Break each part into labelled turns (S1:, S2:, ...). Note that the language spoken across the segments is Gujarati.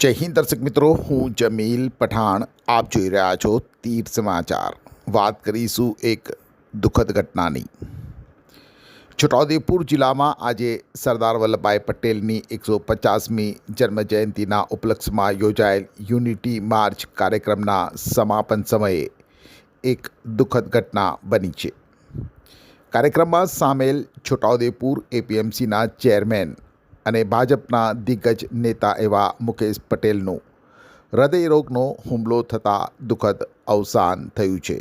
S1: જય હિન્દ દર્શક મિત્રો, હું જમીલ પઠાણ. આપ જોઈ રહ્યા છો તીર સમાચાર. વાત કરીશું એક દુઃખદ ઘટનાની. છોટાઉદેપુર જિલ્લામાં આજે સરદાર વલ્લભભાઈ પટેલની એકસો પચાસમી જન્મજયંતિના ઉપલક્ષમાં યોજાયેલ યુનિટી માર્ચ કાર્યક્રમના સમાપન સમયે એક દુઃખદ ઘટના બની છે. કાર્યક્રમમાં સામેલ છોટાઉદેપુર એપીએમસીના ચેરમેન અને ભાજપના દિગ્ગજ નેતા એવા મુકેશ પટેલનું હૃદયરોગનો હુમલો થતાં દુઃખદ અવસાન થયું છે.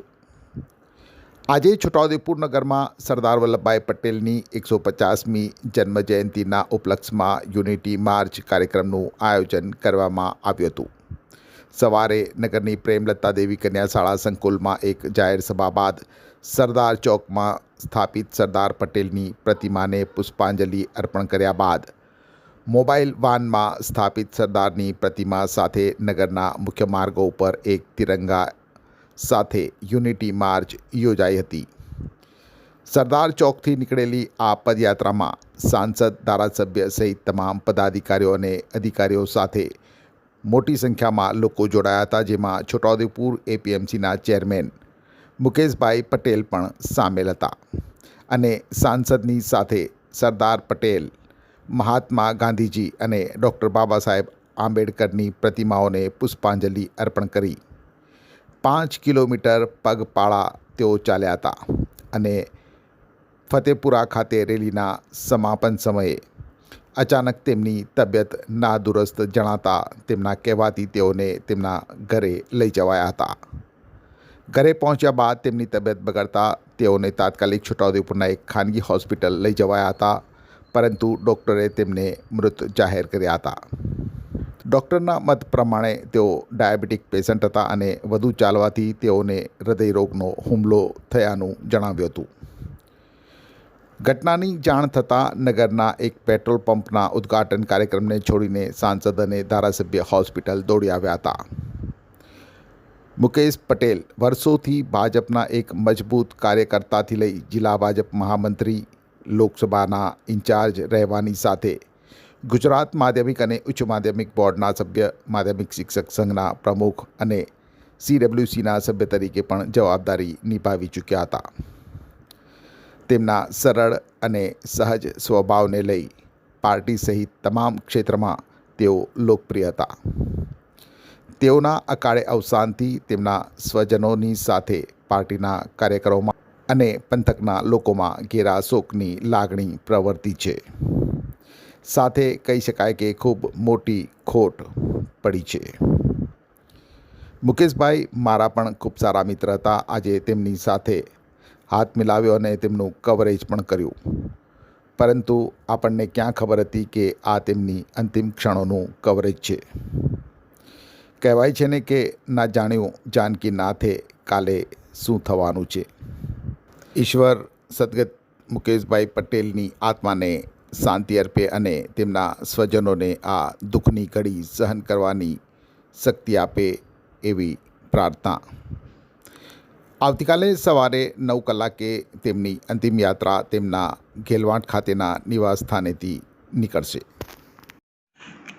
S1: આજે છોટાઉદેપુર નગરમાં સરદાર વલ્લભભાઈ પટેલની એકસો પચાસમી જન્મજયંતિના ઉપલક્ષમાં યુનિટી માર્ચ કાર્યક્રમનું આયોજન કરવામાં આવ્યું હતું. સવારે નગરની પ્રેમલતા દેવી કન્યા શાળા સંકુલમાં એક જાહેર સભા બાદ સરદાર ચોકમાં સ્થાપિત સરદાર પટેલની પ્રતિમાને પુષ્પાંજલિ અર્પણ કર્યા બાદ મોબાઈલ વાનમાં સ્થાપિત સરદારની પ્રતિમા સાથે નગરના મુખ્ય માર્ગો ઉપર એક તિરંગા સાથે યુનિટી માર્ચ યોજાઈ હતી. સરદાર ચોકથી નીકળેલી આ પદયાત્રામાં સાંસદ, ધારાસભ્ય સહિત તમામ પદાધિકારીઓ અને અધિકારીઓ સાથે મોટી સંખ્યામાં લોકો જોડાયા હતા, જેમાં છોટાઉદેપુર એપીએમસીના ચેરમેન મુકેશભાઈ પટેલ પણ સામેલ હતા અને સાંસદની સાથે સરદાર પટેલ મહાત્મા ગાંધીજી અને ડૉક્ટર બાબા સાહેબ આંબેડકરની પ્રતિમાઓને પુષ્પાંજલિ અર્પણ કરી. પાંચ કિલોમીટર પગપાળા તેઓ ચાલ્યા હતા અને ફતેપુરા ખાતે રેલીના સમાપન સમયે અચાનક તેમની તબિયત નાદુરસ્ત જણાતા તેમના કહેવાથી તેઓને તેમના ઘરે લઈ જવાયા હતા. ઘરે પહોંચ્યા બાદ તેમની તબિયત બગડતા તેઓને તાત્કાલિક છોટાઉદેપુરના એક ખાનગી હોસ્પિટલ લઈ જવાયા હતા. પરંતુ ડૉક્ટરે તેમને મૃત જાહેર કર્યા હતા. ડૉક્ટરના મત પ્રમાણે તેઓ ડાયાબિટીક પેશન્ટ હતા અને વધુ ચાલવાથી તેઓને હૃદયરોગનો હુમલો થયાનું જણાવ્યું હતું. ઘટનાની જાણ થતાં નગરના એક પેટ્રોલ પંપના ઉદ્ઘાટન કાર્યક્રમને છોડીને સાંસદ અને ધારાસભ્ય હોસ્પિટલ દોડી આવ્યા હતા. મુકેશ પટેલ વર્ષોથી ભાજપના એક મજબૂત કાર્યકર્તાથી લઈ જિલ્લા ભાજપ મહામંત્રી લોકસભાના ઇન્ચાર્જ રહેવાની સાથે ગુજરાત માધ્યમિક અને ઉચ્ચ માધ્યમિક બોર્ડના સભ્ય, માધ્યમિક શિક્ષક સંઘના પ્રમુખ અને સીડબ્લ્યુસીના સભ્ય તરીકે પણ જવાબદારી નિભાવી ચૂક્યા હતા. તેમના સરળ અને સહજ સ્વભાવને લઈ પાર્ટી સહિત તમામ ક્ષેત્રમાં તેઓ લોકપ્રિય હતા. તેઓના અકાળે અવસાનથી તેમના સ્વજનોની સાથે પાર્ટીના કાર્યકરોમાં અને પંથકના લોકોમાં ઘેરા શોકની લાગણી પ્રવર્તી છે. સાથે કહી શકાય કે ખૂબ મોટી ખોટ પડી છે. મુકેશભાઈ મારા પણ ખૂબ સારા મિત્ર હતા. આજે તેમની સાથે હાથ મિલાવ્યો અને તેમનું કવરેજ પણ કર્યું. પરંતુ આપણને ક્યાં ખબર હતી કે આ તેમની અંતિમ ક્ષણોનું કવરેજ છે? કહેવાય છે ને કે ના જાણ્યું જાનકી નાથે કાલે શું થવાનું છે? ઈશ્વર સદગત મુકેશભાઈ પટેલની આત્માને શાંતિ અર્પે અને તેમના સ્વજનોને આ દુઃખની ઘડી સહન કરવાની શક્તિ આપે એવી પ્રાર્થના. આવતીકાલે સવારે નવ કલાકે તેમની અંતિમ યાત્રા તેમના ઘેલવાંટ ખાતેના નિવાસ સ્થાનેથી નીકળશે.